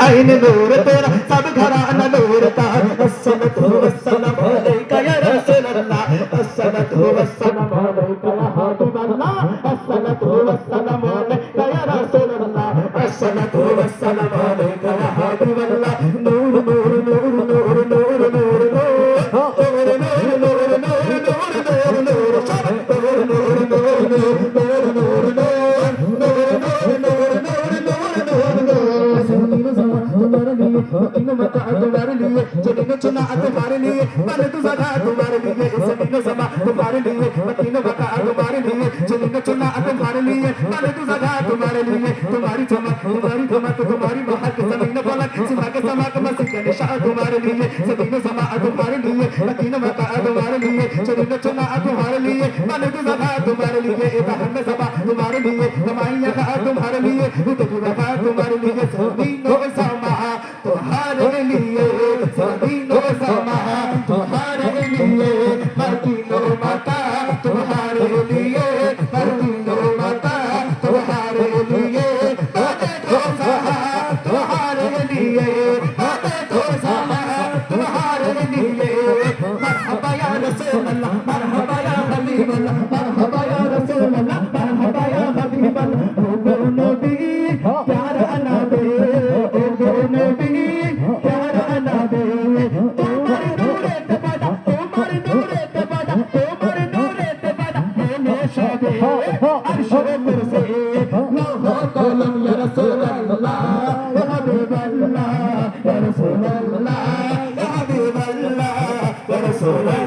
عين نور تیرا سب گھرانا نور کا السلام والسلام علیک یا رسول اللہ السلام والسلام علیک یا حبیب اللہ السلام والسلام علیک یا رسول اللہ तुम्हारे लिए जनी चुना तुम्हारे लिए मन तुझा तुम्हारे लिए इसने समा तुम्हारे लिए मतीन बता तुम्हारे लिए जनी चुना तुम्हारे लिए मन तुझा तुम्हारे लिए तुम्हारी चमक तुम्हारी धमक तुम्हारी महक जमीन फलक सिमा के समाक मसीह का निशान तुम्हारे लिए जमीन समा तुम्हारे लिए मतीन बता तुम्हारे लिए जनी चुना तुम्हारे लिए मन तुझा तुम्हारे लिए इबाहम सभा तुम्हारे लिए कमाई तुम्हारे लिए तुम्हारे लिए जमीन Yeah. হবে আর সরে মেরেছে নাও কলম ইয়া রাসূলুল্লাহ ইয়া হাবিবাল্লাহ ইয়া রাসূলুল্লাহ ইয়া হাবিবাল্লাহ ইয়া রাসূলুল্লাহ